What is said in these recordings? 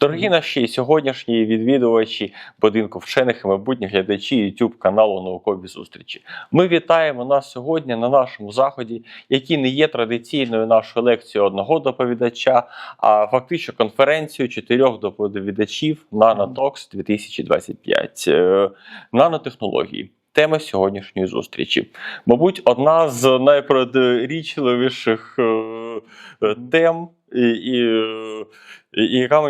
Дорогі наші сьогоднішні відвідувачі будинку вчених і майбутні глядачі YouTube каналу Наукові зустрічі. Ми вітаємо нас сьогодні на нашому заході, який не є традиційною нашою лекцією одного доповідача, а фактично конференцією чотирьох доповідачів NanoTalks 2025. Е, Нанотехнології. Тема сьогоднішньої зустрічі. Мабуть, одна з найпродрічливіших е, е, тем, і, і, і, яка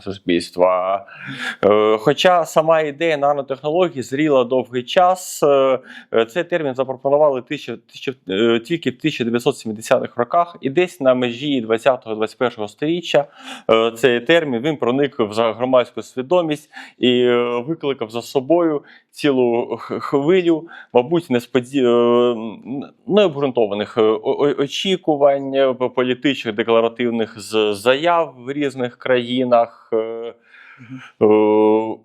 суспільства. Е, Хоча сама ідея нанотехнологій зріла довгий час, е, е, цей термін запропонували е, тільки в 1970-х роках, і десь на межі 20-21 століття цей термін він проник в громадську свідомість і викликав за собою цілу хвилю, мабуть, несподі... необґрунтованих очікувань, політичних декларативних заяв в різних країнах. Е, е,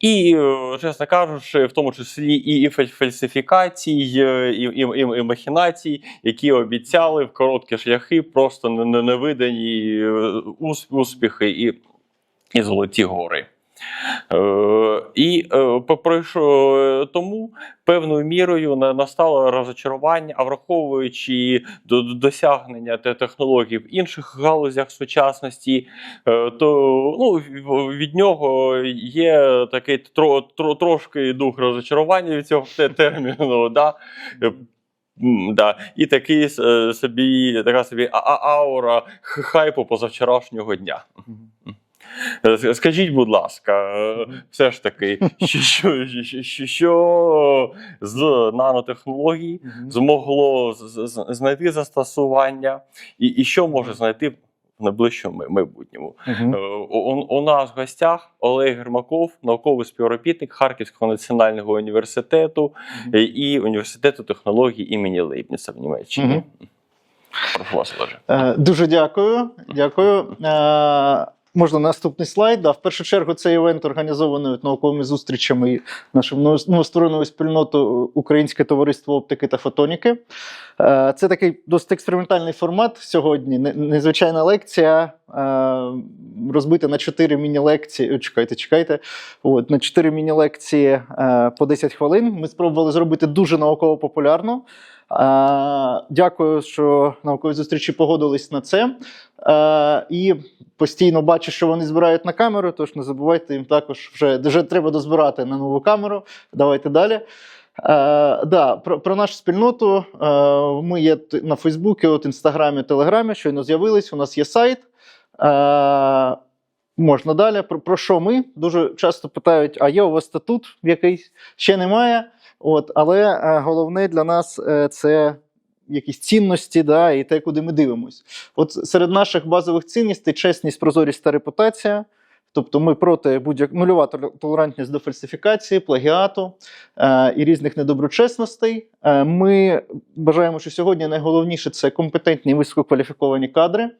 І, е, чесно кажучи, в тому числі і, і фаль- фальсифікацій, і, і, і, і махінацій, які обіцяли в короткі шляхи просто не- не- невидані успіхи і, і золоті гори. Е, і е, пройшло е, тому певною мірою настало розочарування, а враховуючи до- до- досягнення технологій в інших галузях сучасності, то ну, від нього є такий тро, тро, трошки дух розочарування від цього терміну. Да? Да. І такий собі, така собі аура хайпу позавчорашнього дня. Е, Скажіть, будь ласка, е, все ж таки, що, що, що, з нанотехнологій змогло знайти застосування, і, і що може знайти в найближчому майбутньому? Е, У, у нас в гостях Олег Гермаков, науковий співробітник Харківського національного університету і університету технологій імені Лейбніца в Німеччині. Прошу вас, Олеже. Дуже дякую. Дякую. Е, Можна наступний слайд. Да, в першу чергу цей івент організований науковими зустрічами і нашим ново- новоствореною спільнотою Українське товариство оптики та фотоніки. Е, Це такий досить експериментальний формат сьогодні. Незвичайна лекція, е, розбита на чотири міні-лекції. Чекайте, чекайте. От, на чотири міні-лекції е, по 10 хвилин. Ми спробували зробити дуже науково-популярно. Е, Дякую, що наукові зустрічі погодились на це. І постійно бачу, що вони збирають на камеру, тож не забувайте їм також вже, вже треба дозбирати на нову камеру. Давайте далі. Е, да, про, про нашу спільноту. Е, ми є на Фейсбуці, от Інстаграмі, Телеграмі, щойно з'явились. У нас є сайт. Е, можна далі. Про, про що ми? Дуже часто питають: а є у вас статут якийсь? Ще немає. От, але е, головне для нас е, це якісь цінності, да, і те, куди ми дивимось. От серед наших базових цінностей чесність, прозорість та репутація. Тобто ми проти будь-як нульова толерантність до фальсифікації, плагіату е, і різних недоброчесностей. Е, ми вважаємо, що сьогодні найголовніше це компетентні висококваліфіковані кадри.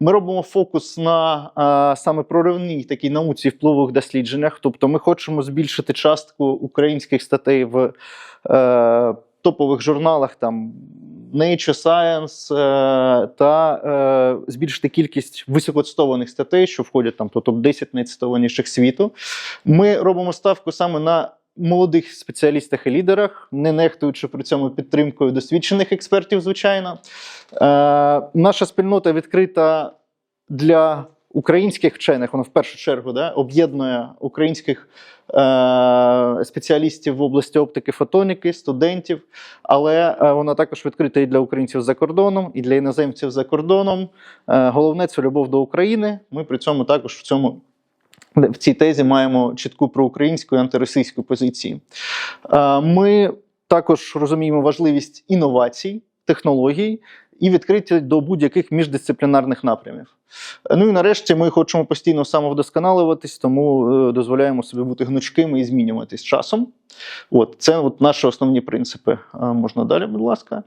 Ми робимо фокус на е, саме проривній такій науці впливових дослідженнях. Тобто, ми хочемо збільшити частку українських статей в е, топових журналах там Nature Science е, та е, збільшити кількість високоцитованих статей, що входять там до топ-10 найцитованіших світу. Ми робимо ставку саме на молодих спеціалістах і лідерах, не нехтуючи при цьому підтримкою досвідчених експертів, звичайно. Е, наша спільнота відкрита для українських вчених, вона в першу чергу да, об'єднує українських е, спеціалістів в області оптики, фотоніки, студентів, але е, вона також відкрита і для українців за кордоном, і для іноземців за кордоном. Е, головне це любов до України. Ми при цьому також в цьому. В цій тезі маємо чітку проукраїнську і антиросійську позиції. Е, Ми також розуміємо важливість інновацій, технологій і відкриті до будь-яких міждисциплінарних напрямів. Ну і нарешті ми хочемо постійно самовдосконалюватись, тому е, дозволяємо собі бути гнучкими і змінюватись часом. От, це от наші основні принципи. Можна далі, будь ласка.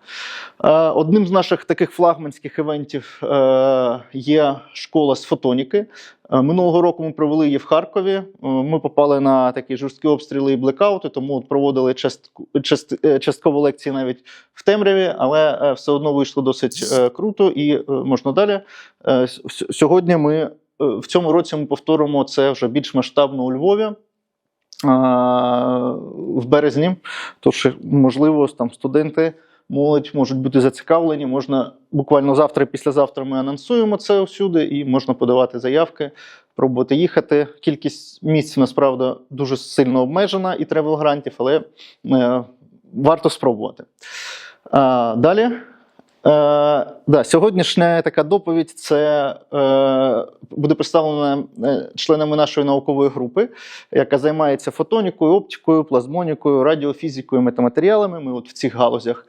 Одним з наших таких флагманських івентів е, є школа з фотоніки. Е, Минулого року ми провели її в Харкові. Ми попали на такі жорсткі обстріли і блекаути, тому проводили част, е, частково лекції навіть в темряві, але все одно вийшло досить круто і можна далі. Е, Сьогодні ми е, в цьому році ми повторимо це вже більш масштабно у Львові. В березні, тож можливо, там студенти, молодь можуть бути зацікавлені. Можна буквально завтра, післязавтра ми анонсуємо це всюди, і можна подавати заявки, пробувати їхати. Кількість місць насправді дуже сильно обмежена і тревел грантів, але е, варто спробувати. Далі. Е, да, сьогоднішня така доповідь це е, буде представлена е, членами нашої наукової групи, яка займається фотонікою, оптикою, плазмонікою, радіофізикою, метаматеріалами. Ми от в цих галузях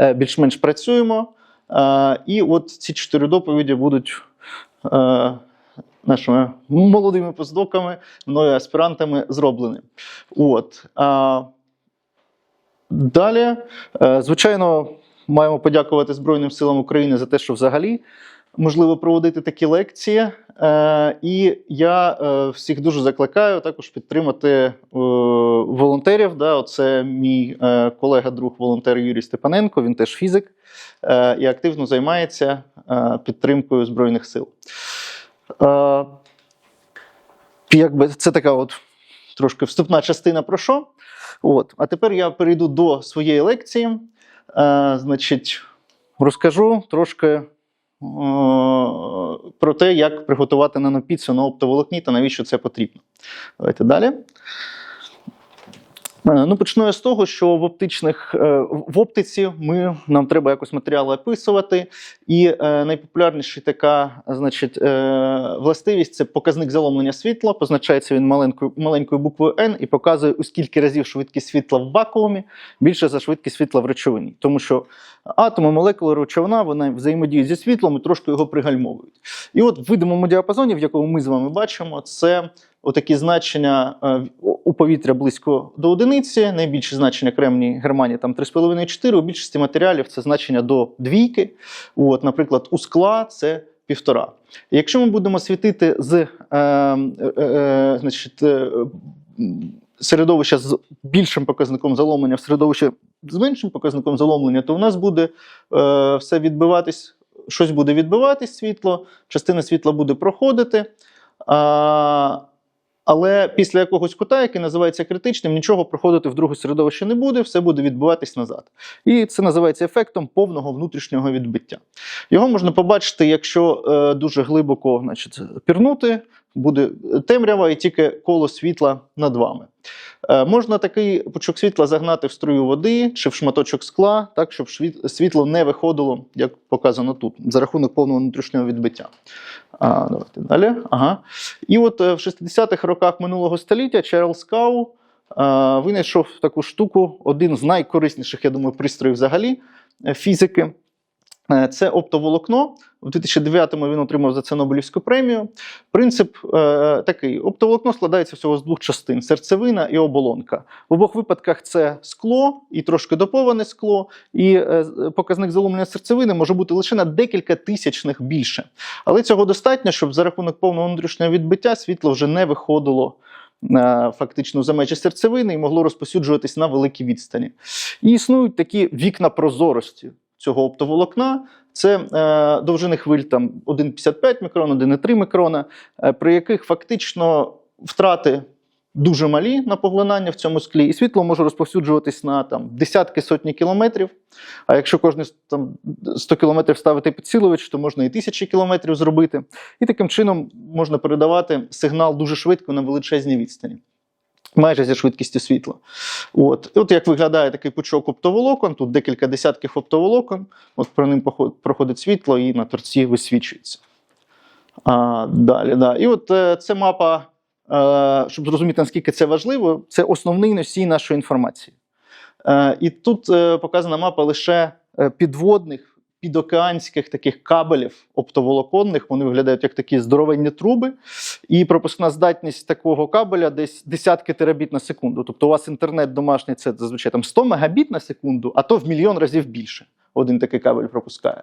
е, більш-менш працюємо. Е, і от ці чотири доповіді будуть е, нашими молодими постдоками, мною аспірантами зроблені. От. А, далі, е, звичайно, маємо подякувати Збройним силам України за те, що взагалі можливо проводити такі лекції. Е, і я е, всіх дуже закликаю також підтримати е, волонтерів. Да, оце мій е, колега-друг волонтер Юрій Степаненко, він теж фізик і активно займається підтримкою Збройних сил. Якби це така от трошки вступна частина про що. От. А тепер я перейду до своєї лекції. Значить, розкажу трошки е, про те, як приготувати нанопіцу на оптоволокні та навіщо це потрібно. Давайте далі. Е, Ну, почну я з того, що в оптичних е, в оптиці ми, нам треба якось матеріали описувати. І е, найпопулярніша така значить, властивість це показник заломлення світла. Позначається він маленькою, маленькою буквою N і показує, у скільки разів швидкість світла в вакуумі більше за швидкість світла в речовині. Тому що атоми, молекули речовина вони взаємодіють зі світлом і трошки його пригальмовують. І от в видимому діапазоні, в якому ми з вами бачимо, це отакі значення е, у повітря близько до одиниці, найбільше значення кремній Германії там 3,5-4, у більшості матеріалів це значення до двійки. От, наприклад, у скла це півтора. Якщо ми будемо світити з е, е, е, значить, е, середовища з більшим показником заломлення в середовище з меншим показником заломлення, то у нас буде е, все відбиватись, щось буде відбиватись світло, частина світла буде проходити. Але після якогось кута, який називається критичним, нічого проходити в друге середовище не буде, все буде відбиватись назад. І це називається ефектом повного внутрішнього відбиття. Його можна побачити, якщо е, дуже глибоко значить, пірнути, буде темрява і тільки коло світла над вами. Е, можна такий пучок світла загнати в струю води чи в шматочок скла, так, щоб світло не виходило, як показано тут, за рахунок повного внутрішнього відбиття. А, давайте далі. Ага. І от е, в 60-х роках минулого століття Чарльз Кау е, винайшов таку штуку, один з найкорисніших, я думаю, пристроїв взагалі фізики. Е, Це оптоволокно. У 2009-му він отримав за це Нобелівську премію. Принцип е, такий: оптоволокно складається всього з двох частин: серцевина і оболонка. В обох випадках це скло і трошки доповане скло, і е, показник заломлення серцевини може бути лише на декілька тисячних більше. Але цього достатньо, щоб за рахунок повного внутрішнього відбиття світло вже не виходило. е, Фактично за межі серцевини і могло розпосюджуватись на великій відстані. І існують такі вікна прозорості цього оптоволокна. Це е, довжини хвиль там 1,55 мікрон, 1,3 мікрона, е, при яких фактично втрати дуже малі на поглинання в цьому склі, і світло може розповсюджуватись на там, десятки сотні кілометрів. А якщо кожні там, 100 кілометрів ставити підсилювач, то можна і тисячі кілометрів зробити. І таким чином можна передавати сигнал дуже швидко на величезній відстані. Майже зі швидкістю світла. От. От як виглядає такий пучок оптоволокон, тут декілька десятків оптоволокон, от про ним проходить світло і на торці висвічується. А, далі, да. І от е, це мапа, е, щоб зрозуміти, наскільки це важливо, це основний носій нашої інформації. Е, і тут показана мапа лише підводних, підокеанських таких кабелів оптоволоконних. Вони виглядають як такі здоровенні труби. І пропускна здатність такого кабеля десь десятки терабіт на секунду. Тобто у вас інтернет домашній це зазвичай там 100 мегабіт на секунду, а то в мільйон разів більше. один такий кабель пропускає.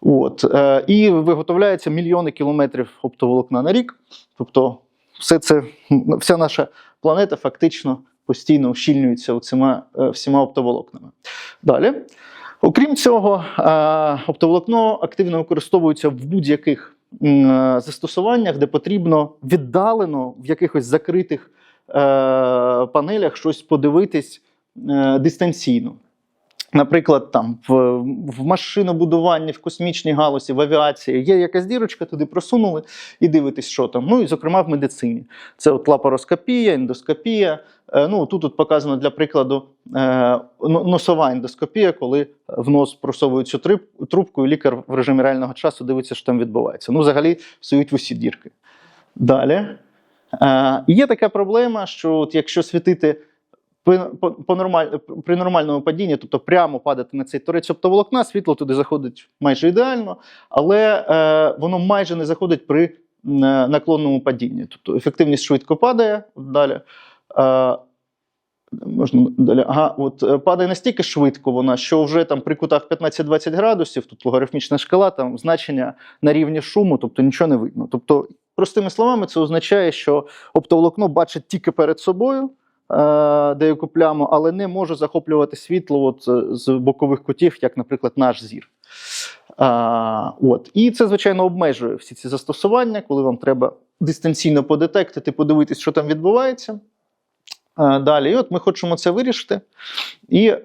От. Е, і виготовляється мільйони кілометрів оптоволокна на рік. Тобто, все це, вся наша планета фактично постійно ущільнюється цими е, всіма оптоволокнами. Далі. Окрім цього, е, оптоволокно активно використовується в будь-яких е, застосуваннях, де потрібно віддалено в якихось закритих е, панелях щось подивитись дистанційно. Наприклад, там в, в машинобудуванні, в космічній галузі, в авіації є якась дірочка, туди просунули і дивитесь, що там. Ну і зокрема в медицині. Це от лапароскопія, ендоскопія. Е, Ну тут от показано для прикладу е, носова ендоскопія, коли в нос просовують цю трубку, і лікар в режимі реального часу дивиться, що там відбувається. Ну, взагалі, сують в усі дірки. Далі. Е, Є така проблема, що от якщо світити при, по, по нормаль, при нормальному падінні, тобто прямо падати на цей торець оптоволокна, світло туди заходить майже ідеально, але е, воно майже не заходить при е, наклонному падінні. Тобто ефективність швидко падає далі. Е, Можна далі. Ага, от е, падає настільки швидко вона, що вже там при кутах 15-20 градусів, тут логарифмічна шкала, там значення на рівні шуму, тобто нічого не видно. Тобто, простими словами, це означає, що оптоволокно бачить тільки перед собою деяку пляму, але не може захоплювати світло от, е, з бокових кутів, як, наприклад, наш зір. А, от. І це, звичайно, обмежує всі ці застосування, коли вам треба дистанційно подетектити, подивитись, що там відбувається. Е, Далі, і от ми хочемо це вирішити. І е,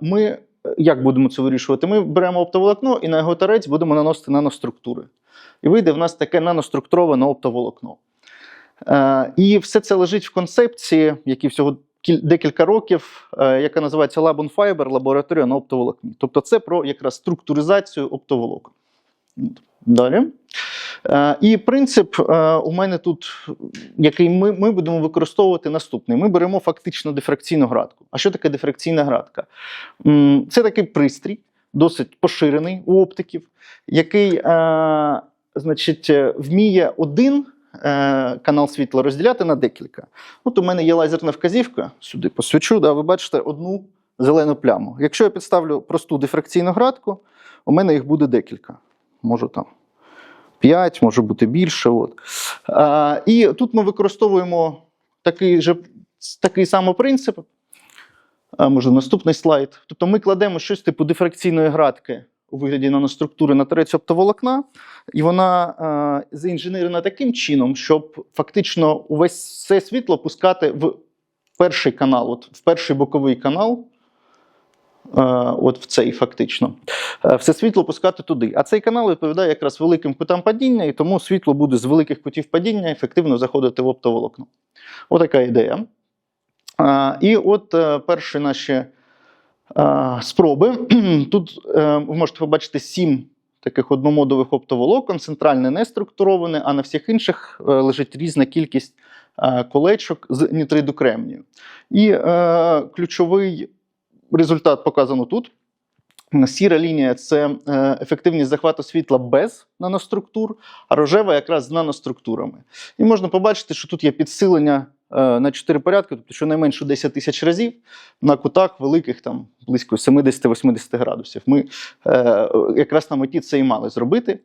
ми е, як будемо це вирішувати? Ми беремо оптоволокно і на його торець будемо наносити наноструктури. І вийде в нас таке наноструктуроване оптоволокно. Е, і все це лежить в концепції, які всього декілька років, е, яка називається Lab on Fiber, лабораторія на оптоволокні. Тобто це про якраз структуризацію оптоволокон. Далі. Е, І принцип у мене тут, який ми, ми будемо використовувати наступний. Ми беремо фактично дифракційну градку. А що таке дифракційна градка? Це такий пристрій, досить поширений у оптиків, який значить, вміє один е, канал світла розділяти на декілька. От у мене є лазерна вказівка, сюди посвічу, да, ви бачите одну зелену пляму. Якщо я підставлю просту дифракційну градку, у мене їх буде декілька. Може там 5, може бути більше. От. А, і тут ми використовуємо такий же такий самий принцип. А, може, наступний слайд. Тобто ми кладемо щось типу дифракційної градки у вигляді наноструктури на торець оптоволокна, і вона а, заінженерена таким чином, щоб фактично увесь все світло пускати в перший канал, от в перший боковий канал. е, От в цей фактично. Е, Все світло пускати туди. А цей канал відповідає якраз великим кутам падіння, і тому світло буде з великих кутів падіння ефективно заходити в оптоволокно. Отака ідея. І от е, перші наші спроби. Тут е, ви можете побачити сім таких одномодових оптоволокон, центральне не структуроване, а на всіх інших е, лежить різна кількість е, колечок з нітриду кремнію. І ключовий результат показано тут. Сіра лінія це е, ефективність захвату світла без наноструктур, а рожева якраз з наноструктурами. І можна побачити, що тут є підсилення е, на 4 порядки, тобто щонайменше 10 тисяч разів на кутах великих, там близько 70-80 градусів. Ми е, якраз на меті це і мали зробити.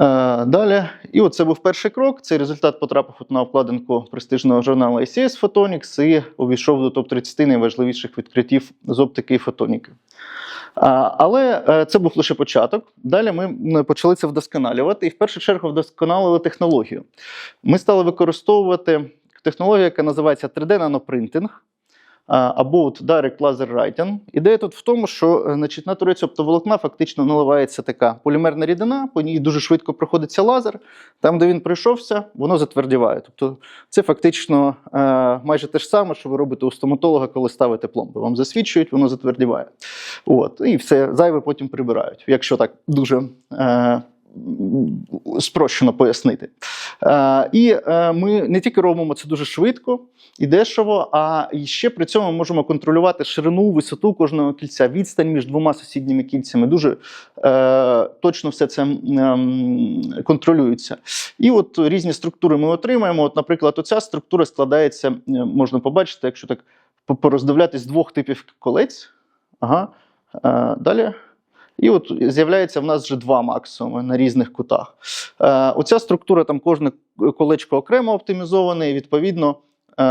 Е, Далі, і от це був перший крок. Цей результат потрапив на обкладинку престижного журналу ICS Photonics і увійшов до топ-30 найважливіших відкриттів з оптики і фотоніки. Але е, це був лише початок. Далі ми почали це вдосконалювати і в першу чергу вдосконалили технологію. Ми стали використовувати технологію, яка називається 3D-нанопринтинг от Direct Laser Writing. Ідея тут в тому, що е, значить, на турець оптоволокна фактично наливається така полімерна рідина, по ній дуже швидко проходиться лазер. Там, де він прийшовся, воно затвердіває. Тобто це фактично е, майже те ж саме, що ви робите у стоматолога, коли ставите пломби. Вам засвідчують, воно затвердіває. От, і все зайве потім прибирають, якщо так дуже е, спрощено пояснити. Е, і е, ми не тільки робимо це дуже швидко і дешево, а ще при цьому можемо контролювати ширину, висоту кожного кільця, відстань між двома сусідніми кільцями. Дуже е, точно все це контролюється. І от різні структури ми отримаємо. От, наприклад, оця структура складається, можна побачити, якщо так по- пороздивлятись двох типів колець. Ага. Далі. І от з'являється в нас вже два максимуми на різних кутах. Е, оця структура, там кожне колечко окремо оптимізоване, і відповідно е,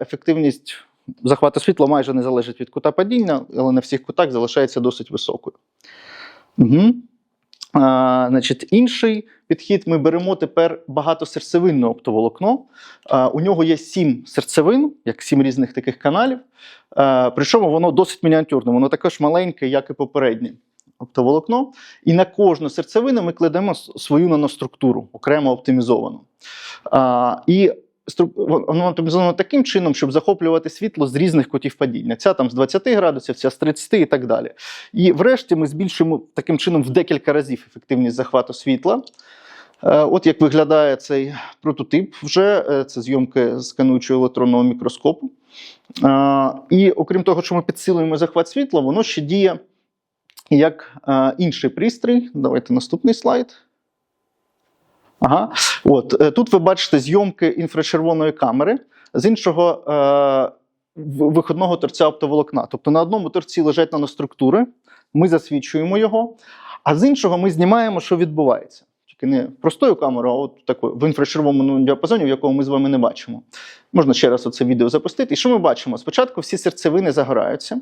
ефективність захвату світла майже не залежить від кута падіння, але на всіх кутах залишається досить високою. Угу. А, значить, інший підхід ми беремо тепер багатосерцевинне оптоволокно. А, у нього є сім серцевин, як сім різних таких каналів. А, причому воно досить мініатюрне, воно також маленьке, як і попереднє оптоволокно. І на кожну серцевину ми кладемо свою наноструктуру, окремо оптимізовану. А, і воно оптимізовано таким чином, щоб захоплювати світло з різних кутів падіння. Ця там з 20 градусів, ця з 30 і так далі. І врешті ми збільшуємо таким чином в декілька разів ефективність захвату світла. Е, От як виглядає цей прототип, вже е, це зйомки скануючого електронного мікроскопу. Е, І окрім того, що ми підсилюємо захват світла, воно ще діє як е, інший пристрій. Давайте наступний слайд. Ага. От, е, тут ви бачите зйомки інфрачервоної камери з іншого е, виходного торця оптоволокна. Тобто на одному торці лежать наноструктури, ми засвічуємо його, а з іншого ми знімаємо, що відбувається. Тільки не простою камерою, а от такою в інфрачервоному діапазоні, в якому ми з вами не бачимо. Можна ще раз оце відео запустити. І що ми бачимо? Спочатку всі серцевини загораються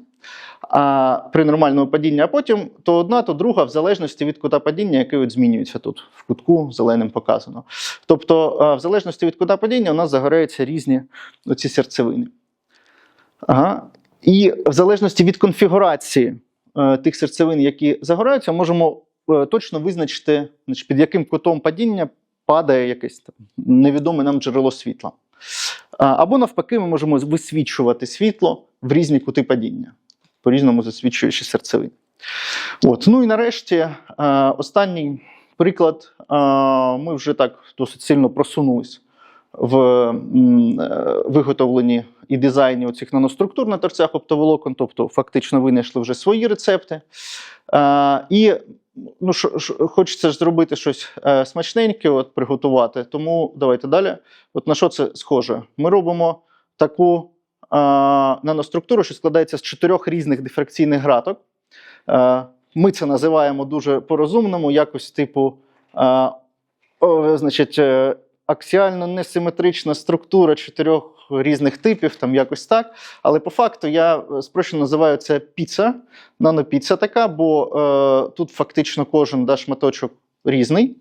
а, при нормальному падінні, а потім то одна, то друга, в залежності від кута падіння, який от змінюється тут в кутку зеленим показано. Тобто, в залежності від кута падіння, у нас загораються різні оці серцевини. Ага. І в залежності від конфігурації е, тих серцевин, які загораються, можемо точно визначити, значить, під яким кутом падіння падає якесь там невідоме нам джерело світла. Або навпаки, ми можемо висвічувати світло в різні кути падіння, по-різному засвічуючи серцевини. От. Ну і нарешті, е, останній приклад. Е, Ми вже так досить сильно просунулись в е, виготовленні і дизайні оцих наноструктур на торцях оптоволокон, тобто фактично винайшли вже свої рецепти. Е, і ну, шо, шо, хочеться ж зробити щось е, смачненьке, от, приготувати. Тому давайте далі. От на що це схоже? Ми робимо таку е, наноструктуру, що складається з чотирьох різних дифракційних граток. Е, ми це називаємо дуже по-розумному, якось типу. Е, о, значить, е, аксіально несиметрична структура чотирьох різних типів, там якось так. Але по факту я е, спрощено називаю це піца, нанопіца така, бо е, тут фактично кожен да, шматочок різний.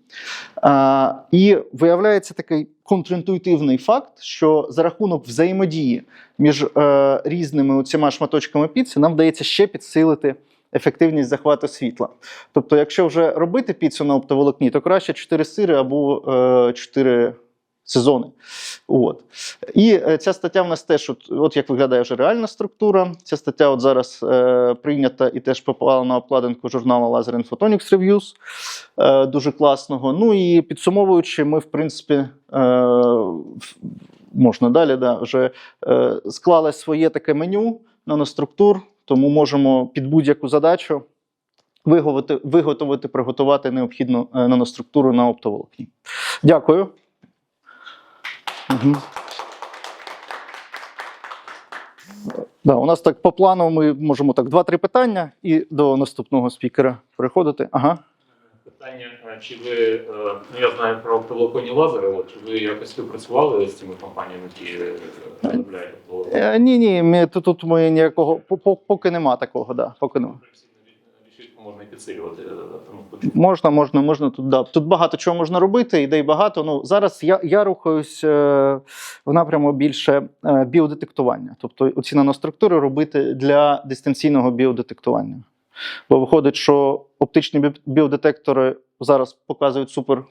А, і виявляється такий контрінтуїтивний факт, що за рахунок взаємодії між е, різними оціма шматочками піци нам вдається ще підсилити ефективність захвату світла. Тобто, якщо вже робити піцу на оптоволокні, то краще 4 сири або е, 4 сезони. От. І е, ця стаття в нас теж, от, от як виглядає вже реальна структура. Ця стаття от зараз е, прийнята і теж попала на обкладинку журналу Laser and Photonics Reviews, е, дуже класного. Ну і підсумовуючи, ми, в принципі, е, можна далі, да, вже е, склали своє таке меню наноструктур, тому можемо під будь-яку задачу виготовити, виготовити приготувати необхідну е, наноструктуру на оптоволокні. Дякую. Угу. Да, у нас так по плану ми можемо так два-три питання і до наступного спікера переходити. Ага. Питання, е, чи ви, е, ну я знаю про лазери, от, чи ви якось співпрацювали з цими компаніями, які е, виробляють оптоволоконні? Е, ні, ні, ми, тут, тут ми ніякого, по- по- поки нема такого, да, поки нема. Можна підсилювати. е, Можна, можна, можна тут. Да. Тут багато чого можна робити, ідей багато. Ну зараз я, я рухаюсь е, в напряму більше е, біодетектування. Тобто оці наноструктури робити для дистанційного біодетектування. Бо виходить, що оптичні біодетектори зараз показують супер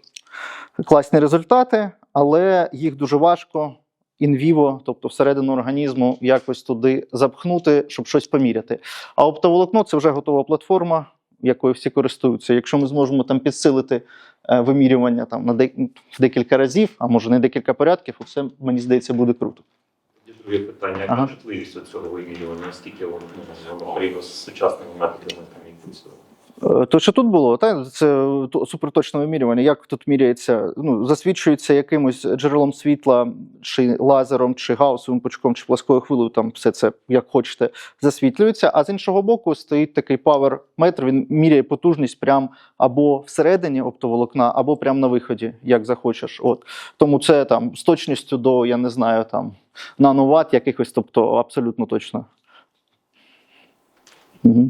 класні результати, але їх дуже важко інвіво, тобто всередину організму, якось туди запхнути, щоб щось поміряти. А оптоволокно це вже готова платформа, якою всі користуються. Якщо ми зможемо там підсилити е, вимірювання там на декілька разів, а може не декілька порядків, це мені здається буде круто. Є питання, яка Ага. чутливість цього вимірювання, наскільки воно ну, порівняно з сучасними методами То що тут було? Та це то- суперточне вимірювання. Як тут міряється? Ну засвідчується якимось джерелом світла, чи лазером, чи гаусовим пучком, чи пласкою хвилею. Там все це як хочете засвітлюється. А з іншого боку стоїть такий паверметр. Він міряє потужність прям або всередині оптоволокна, або прямо на виході, як захочеш. От тому це там з точністю до я не знаю там нановат якихось, тобто абсолютно точно. Угу.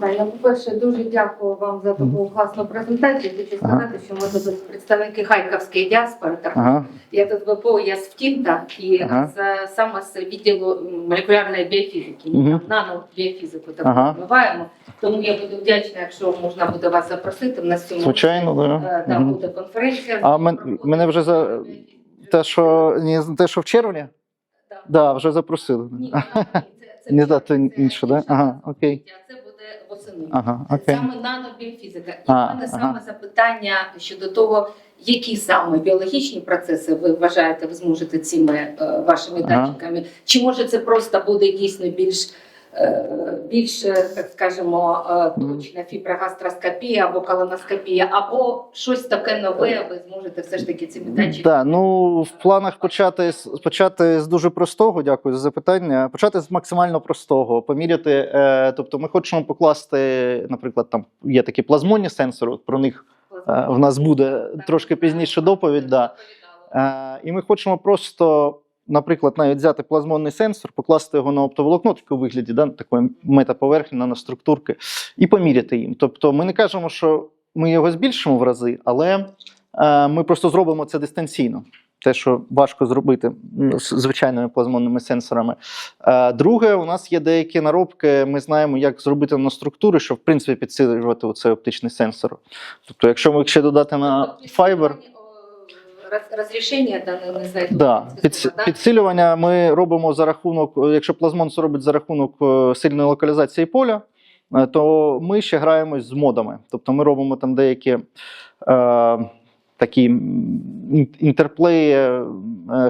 Да, я, по-перше, дуже дякую вам за таку класну презентацію. Хочу Ага. сказати, що ми тут представники Харківської діаспори. Ага. Я тут ВПО, я з ВТІМТа і Ага. з, саме з відділу молекулярної біофізики. Там нанобіофізику так Ага. розвиваємо. Тому я буду вдячна, якщо можна буде вас запросити. В нас цьому Звичайно, да. е, да, Мгм. буде конференція. А мен- мене вже за- Те, що ні, те, що в червні? Да. Да, вже запросили. Ні, ні, це, це, Не це, то це інше, да? Ага, окей. Це буде восени. Ага, окей. саме нанобіофізика. І А, в мене ага. саме запитання щодо того, які саме біологічні процеси ви вважаєте, ви зможете цими е, вашими Ага. датчиками? Чи може це просто буде дійсно більш, більш е, так скажемо, е, точна фіброгастроскопія або колоноскопія, або щось таке нове, ви зможете все ж таки цими датчиками? Так, ну в планах почати з почати з дуже простого. Дякую за запитання. Почати з максимально простого, поміряти. Е, тобто, ми хочемо покласти, наприклад, там є такі плазмонні сенсори. Про них в нас буде трошки пізніше доповідь. Да. І ми хочемо просто, наприклад, навіть взяти плазмонний сенсор, покласти його на оптоволокно, у вигляді да, такої метаповерхні, наноструктурки, і поміряти їм. Тобто, ми не кажемо, що ми його збільшимо в рази, але е, ми просто зробимо це дистанційно. Те, що важко зробити з звичайними плазмонними сенсорами. Е, Друге, у нас є деякі наробки. Ми знаємо, як зробити наноструктури, щоб в принципі підсилювати цей оптичний сенсор. Тобто, якщо ми ще додати на Fiber, Розрішення да, не, не. Да, під, да? підсилювання ми робимо за рахунок, якщо плазмон робить за рахунок е, сильної локалізації поля, е, то ми ще граємось з модами. Тобто ми робимо там деякі е, такі інтерплеї, е,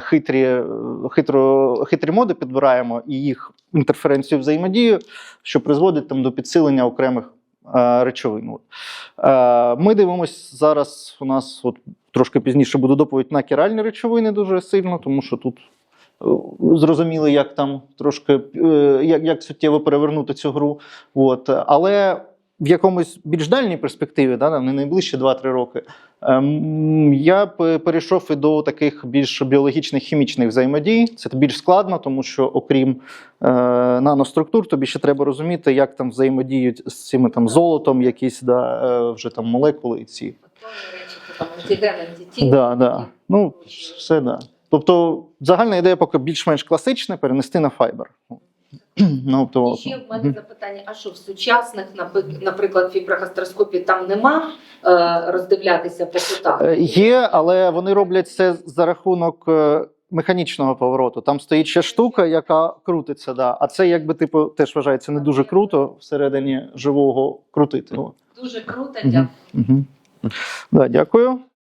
хитрі, хитро, хитрі моди підбираємо і їх інтерференцію взаємодію, що призводить там до підсилення окремих речовин. Ми дивимося зараз. У нас от трошки пізніше буде доповідь на керальні речовини дуже сильно, тому що тут е, зрозуміли, як там трошки е, як, як суттєво перевернути цю гру. От. Але в якомусь більш дальній перспективі, да, не найближчі 2-3 роки, ем, я перейшов і до таких більш біологічних хімічних взаємодій. Це більш складно, тому що окрім е, наноструктур, тобі ще треба розуміти, як там взаємодіють з цими там золотом, якісь да, е, вже там молекули і ці. Там, антиген. Да, да. Ну, все да. Тобто, загальна ідея поки більш-менш класична, перенести на файбер. На І ще в мене запитання: а що в сучасних, наприклад, фіброгастроскопі там нема е, роздивлятися по кутах? Е, Є, але вони роблять це за рахунок е, механічного повороту. Там стоїть ще штука, яка крутиться. Да. А це, якби типу, теж вважається не дуже круто всередині живого крутити. Дуже круто, дякую. Да, дякую.